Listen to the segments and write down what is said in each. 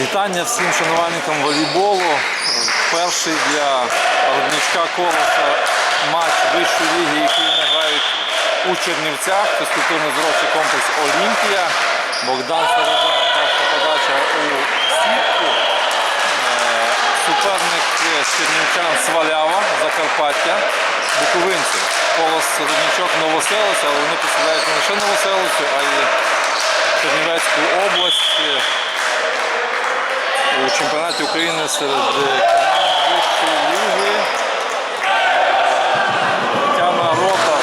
Вітання всім шанувальникам волейболу. Перший для Родничка Колоса матч вищої ліги, який вони грають у Чернівцях. Фізкультурно-зрочий комплекс Олімпія. Богдан Середа, перша подача у сітку. Е, Суперник Чернівчан Свалява, Закарпаття, Буковинці. Колос Родничок Новоселиця, але вони представляють не лише Новоселицю, а й Чернівецьку область у чемпіонаті України серед вищої ліги. Тетяна Рота,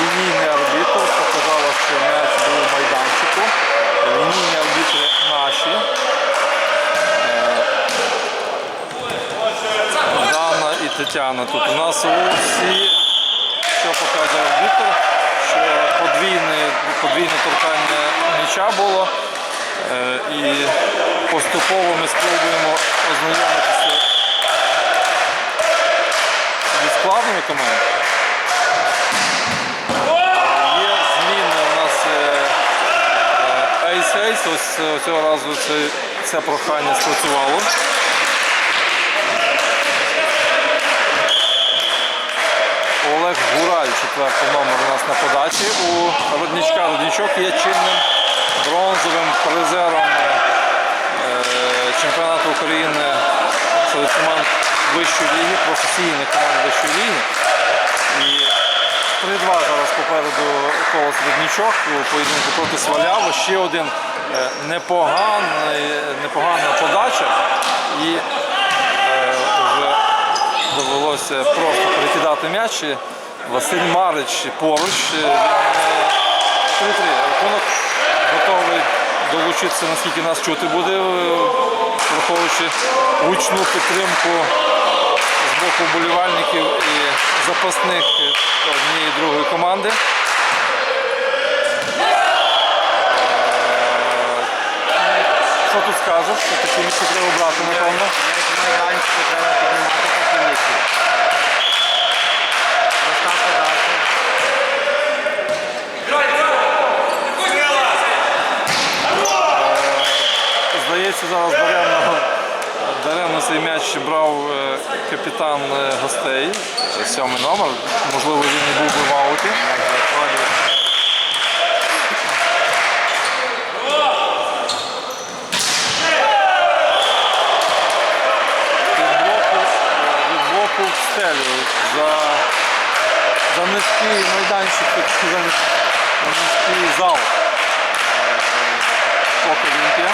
лінійний арбітр, показала, що м'яч був у майданчику. Лінійні арбітри наші. Дана і Тетяна. Тут у нас усі, що показує арбітр, що подвійне, подвійне торкання м'яча було. І поступово ми спробуємо ознайомитися зі складами команд. Є зміни у нас Ейс Ейс, ось е, цього разу це, це прохання спрацювало. Олег Гураль, четвертий номер у нас на подачі. У Родничка Родничок є чинним бронзовим призером е, чемпіонату України серед команд вищої ліги, професійних команд вищої ліги. І 3-2 зараз попереду колос Родничок у поєдинку проти Сваляво. Ще один е, непоганий, непогана подача. І е, вже довелося просто перекидати м'яч. Василь Марич поруч. е, 3-3. Рахунок готовий долучитися, наскільки нас чути буде, е, враховуючи гучну підтримку з боку вболівальників і запасних е, однієї другої команди. Е, Що тут скажеш? Такі місці треба брати, напевно. Майданчику треба піднімати такі місці. Проста подача. Здається, зараз даремно, даремно цей м'яч брав е, капітан е, гостей, е, сьомий номер. Можливо, він і був би в ауті. Стелю за, за низький майданчик, такий за за низький зал. Олімпія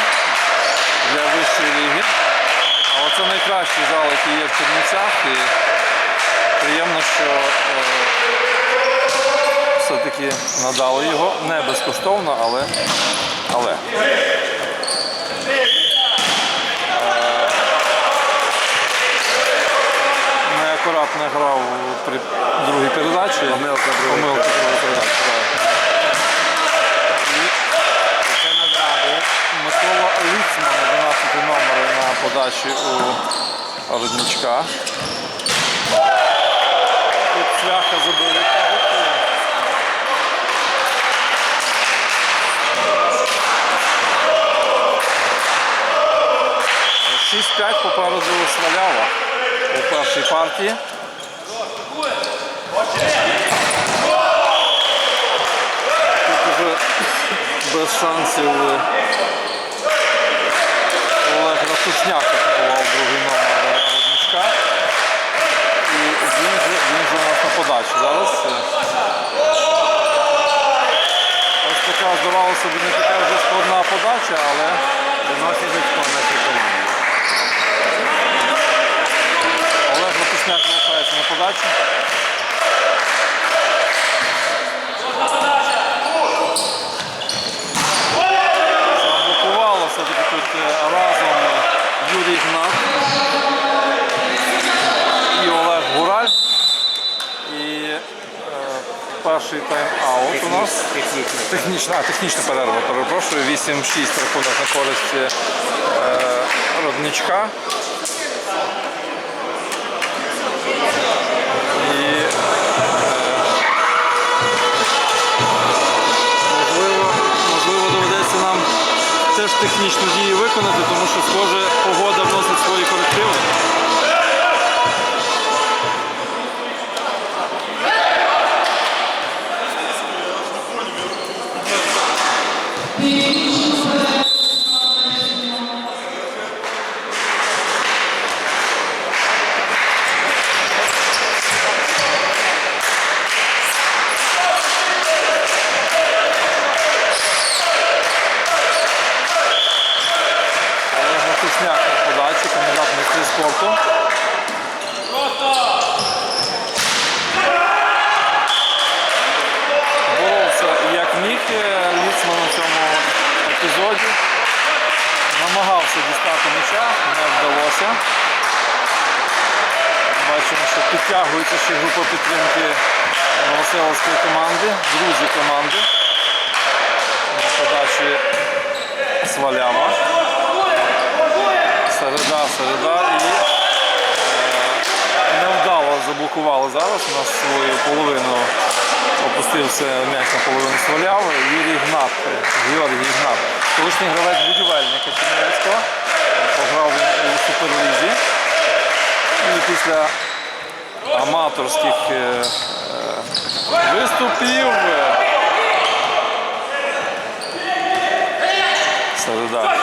для вищої ліги. Це найкращий зал, який є в Чернівцях. І приємно, що е, все-таки надали його. Не безкоштовно, але. але. неакуратно грав при другій передачі. Помилка другої передачі. Микола Ліцман, 11 номер на подачі у Родничка. Тут цвяха забили. 6-5 попереду Свалява у першій партії. Тут уже без шансів е, Олег Ратушняк атакував другий номер Родничка. І він же, він же у нас на подачі зараз. Ось така, здавалося б, не така вже складна подача, але Виносить очко на цій команді. Олег Ратушняк залишається на подачі. Заблокувало все-таки тут е, разом Юрій і Олег Гураль. І е, перший тайм-аут у нас. Технічна, а, технічна перерва, перепрошую. 8-6 рахунок на користь е, Родничка. І е, виконати, тому що схоже погода вносить свої корективи. Олег Матушняк на подачі, кандидат в майстри спорту. Боровся як міг е, Ліцман у цьому епізоді. Намагався дістати м'яча, не вдалося. Бачимо, що підтягується ще група підтримки Новоселовської команди, друзі команди. На подачі Свалява. Середа, середа і е, невдало заблокували зараз. У нас свою половину опустився м'яч на половину сваляв. Юрій Гнат, Георгій Гнат. Колишній гравець будівельника Чернівецького. Пограв у суперлізі. І після аматорських е, е, виступів. Е, Середа.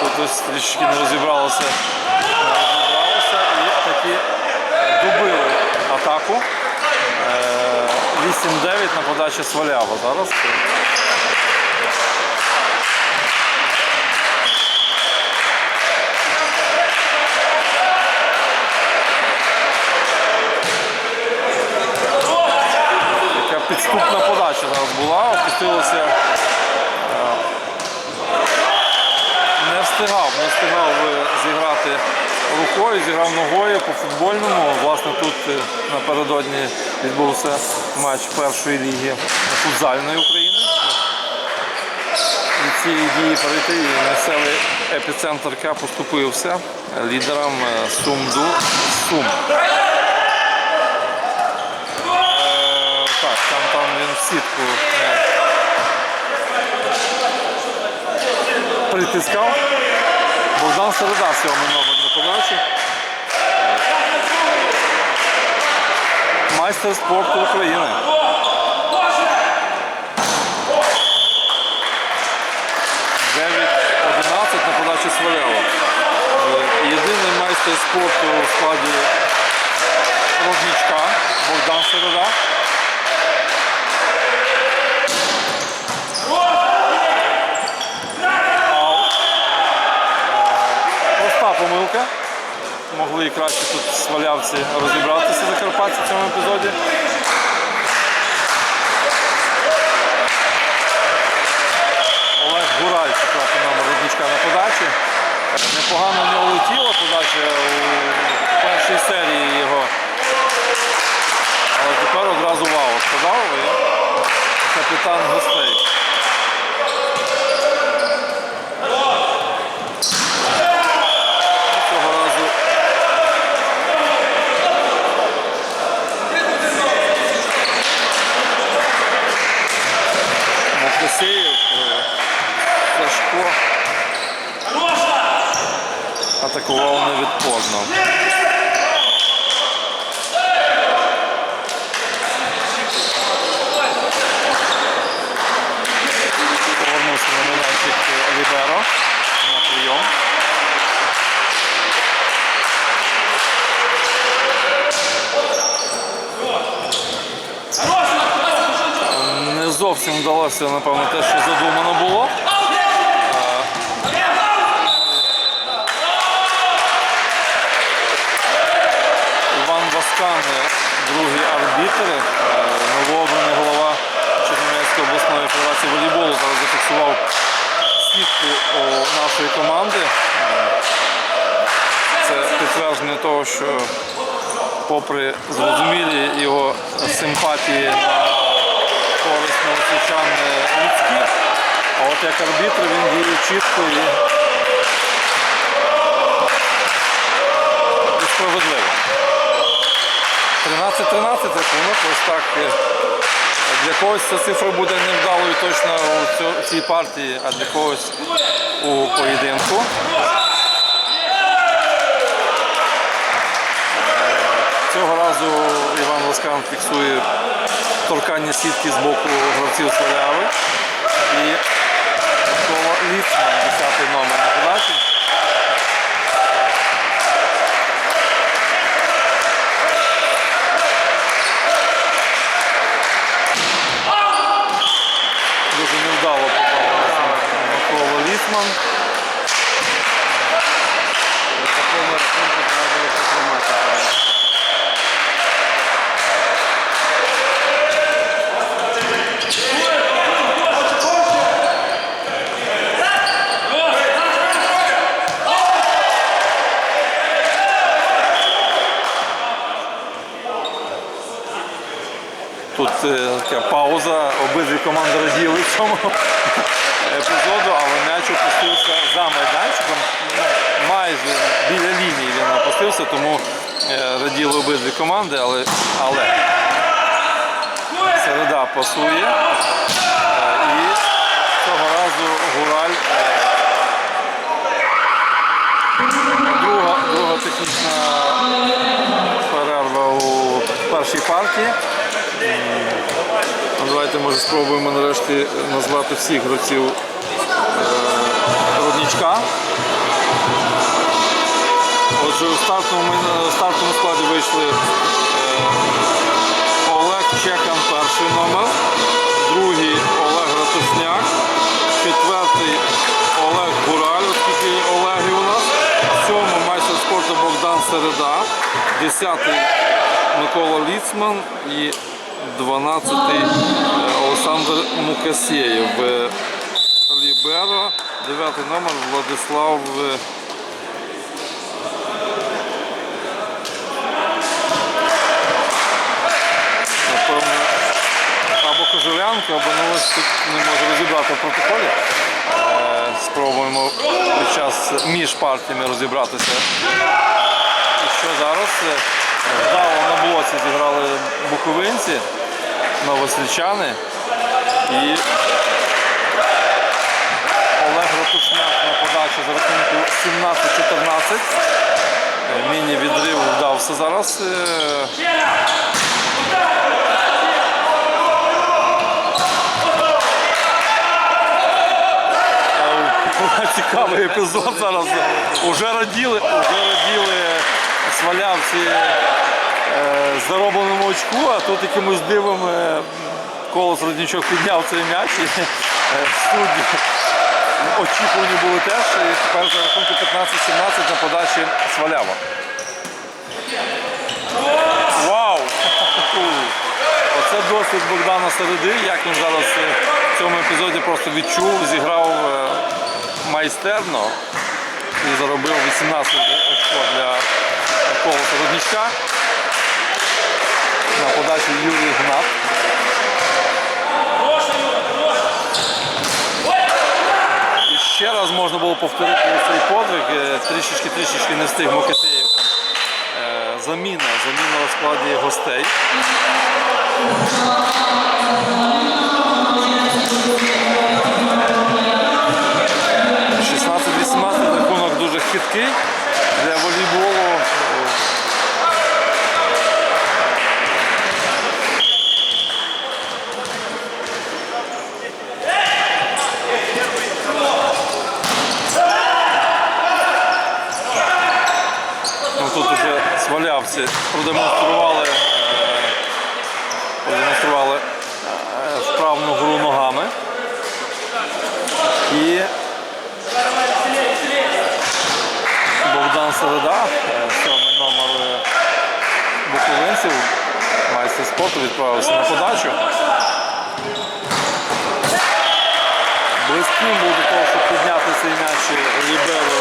Тут ось трішки не розібралося. Розібралося і таки добили атаку. Е, 8-9 на подачі Свалява зараз. Така підступна подача зараз була, опустилося не встигав, е, зіграти рукою, зіграв ногою по футбольному. Власне, тут е, напередодні відбувся матч першої ліги футзальної України. Від цієї дії перейти і місцевий епіцентр К поступився лідерам е, Сумду Сум. Так, там, там він в сітку притискав. Богдан Середа сьомий номер на подачі. Майстер спорту України. Дев'ять 11 на подачі Сваляло. Е, Єдиний майстер спорту у складі Рожнічка Богдан Середа. Аут. Проста помилка. Могли краще тут свалявці розібратися закарпатці в цьому епізоді. Олег Гураль, четвертий номер рудничка на подачі. Непогано в нього летіла подача у першій серії його. Але тепер одразу вау і капітан гостей. Цього разу Мокосеєв, е, Сашко атакував невідпорно. Повернувся. Не зовсім вдалося, напевно, те, що задумано було. Васкан, другий арбітр, е, новообраний голова Чернівецької обласної федерації волейболу, зараз зафіксував сітку нашої команди. Е, Це підтвердження того, що попри зрозумілі його симпатії на користь новосвічан людські, а от як арбітр він діє чітко і справедливо. 13-13 рахунок, ось так е, Для когось ця цифра буде невдалою точно у цій партії, а для когось у поєдинку. Цього разу Іван Ласкан фіксує торкання сітки з боку гравців Славяви. І Микола Ліцман, 10 номер на подачі. Дуже невдало попав Потримати. Тут е, така пауза, обидві команди раділи цьому епізоду, але м'яч опустився за майданчиком. Ну, майже біля лінії він опустився, тому е, раділи обидві команди, але, але середа пасує. Е, І цього разу Гураль. е, Друга, друга технічна перерва у першій партії. Ну, Давайте може спробуємо нарешті назвати всіх гравців е, роднічка. Отже, у стартовому, стартовому складі вийшли е, Олег Чекан перший номер, другий Олег Ратушняк, четвертий Олег Бураль, оскільки Олеги у нас, сьомий майстер спорту Богдан Середа, десятий Микола Ліцман і 12-й е, Олександр Мукасєєв. Е, Ліберо, 9 номер Владислав е, напевно, або Кожевлянка, або тут не можу розібрати в протоколі. Спробуємо під час між партіями розібратися. І що зараз? Вдало на блоці зіграли буковинці, новосельчани. І Олег Ратушняк на подачу за рахунку 17-14. Е, Міні-відрив вдався зараз. Е, Цікавий епізод зараз. Уже раділи, уже раділи свалявці заробленому очку, а тут якимось дивом е, колос Роднічок підняв цей м'яч і е, судді очікувані були теж. І тепер за рахунку 15-17 на подачі свалява. Вау! Оце досвід Богдана Середи, як він зараз е, в цьому епізоді просто відчув, зіграв е, майстерно і заробив 18 очко для колоса Роднічка. На подачі Юрій Гнат. І ще раз можна було повторити цей подвиг. Трішечки-трішечки не встиг Мокитеєв. там. Е, Заміна, заміна у складі гостей. – 16-18 рахунок дуже хиткий для волейболу. Ну, тут вже свалявці продемонстрували, е, продемонстрували е, вправну гру ногами. І Богдан Середа, е, сьомий номер е, буковинців, майстер спорту відправився на подачу. Близьким був до того, щоб підняти цей м'яч Ліберо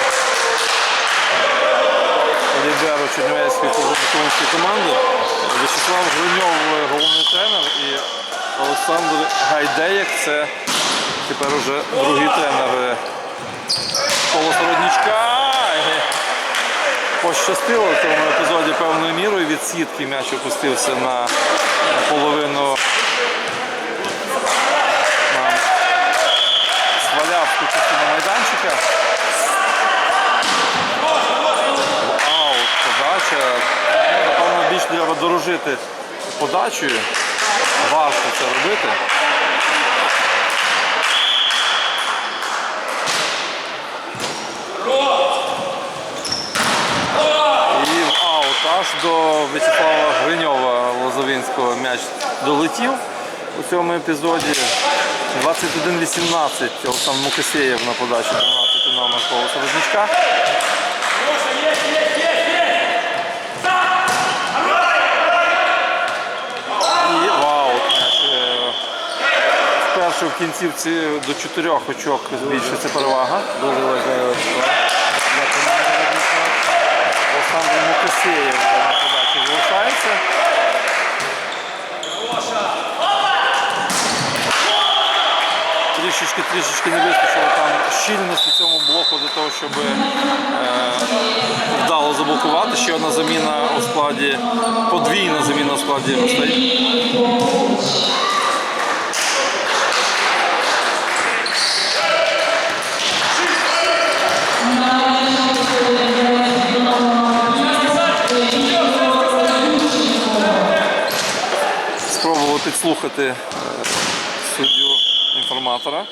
Ліберо Чернівецької буковинської команди. Вячеслав Гриньов головний тренер і Олександр Гайдеєк це тепер уже другий тренер Колоса Роднічка. Е, пощастило в цьому епізоді певною мірою від сітки м'яч опустився на половину свалявку частину майданчика. Вау! подача. Ну, напевно, більш треба дорожити подачею. Важко це робити. Аж до В'ячеслава Гриньова Лозовинського м'яч долетів у цьому епізоді. 21-18 Олександр Мукасєєв на подачі 12 номер Колоса Розничка. І е, в кінцівці до 4 очок збільшується перевага. Дуже Рудничок. Олександр Мукасєєв на подачі залишається. Трішечки, трішечки не вистачило там щільності цьому блоку для того, щоб е, вдало заблокувати. Ще одна заміна у складі, подвійна заміна у складі гостей. Підслухати е, суддю інформатора,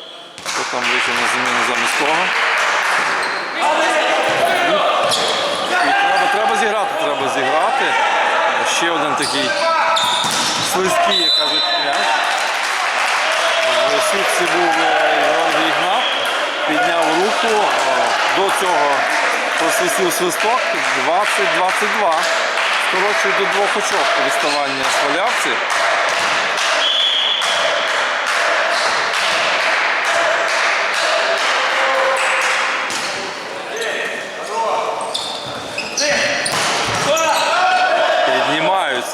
хто там на заміну замість кого. І треба, треба зіграти, треба зіграти. Ще один такий слизький, як кажуть, м'яч. В сітці був е, Георгій Ігнат, підняв руку. Е, До цього просвистів свисток 20-22. Скорочують до двох очок відставання свалявці.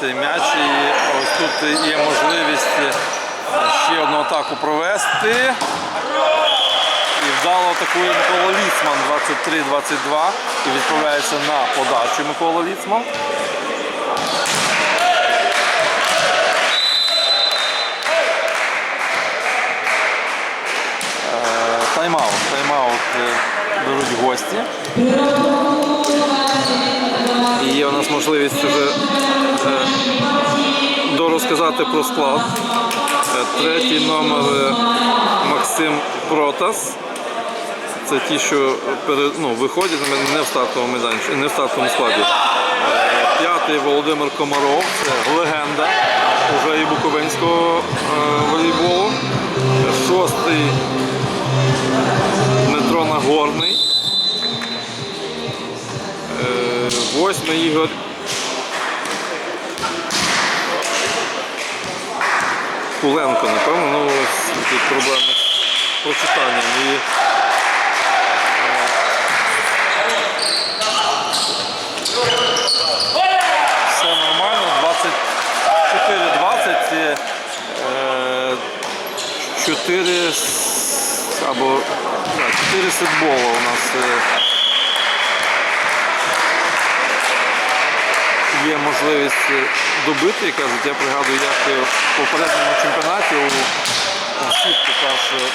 Цей м'яч і ось тут є можливість е, ще одну атаку провести. І вдало атакує Микола Ліцман 23-22 і відправляється на подачу Микола Ліцман. Склад. Е, Третій номер е, Максим Протас. Це ті, що перед, ну, виходять не в стартовому майданчику, не в стартовому складі. Е, П'ятий Володимир Комаров, це легенда уже і буковинського волейболу. Шостий Дмитро Нагорний. Восьмий Ігор. Куленко, напевно, ну тут проблеми з прочитанням. І, е, все нормально, 24-20. е, е, 4 або да, 4 сетбола у нас. Є можливість е, добити, кажуть, я пригадую, як е, в попередньому чемпіонаті у сітку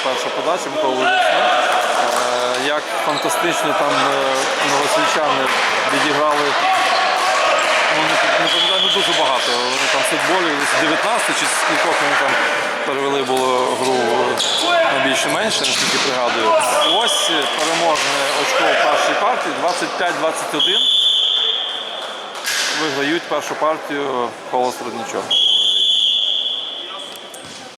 перша, подача Миколи Лісна, е, як фантастично там новосвічани відіграли. Ну, не, пам'ятаю, дуже багато. Вони там футболів десь 19 чи скількох вони там перевели було гру на більше менше, наскільки пригадую. Ось переможне очко в першій партії 25-21 виграють першу партію коло Роднічок.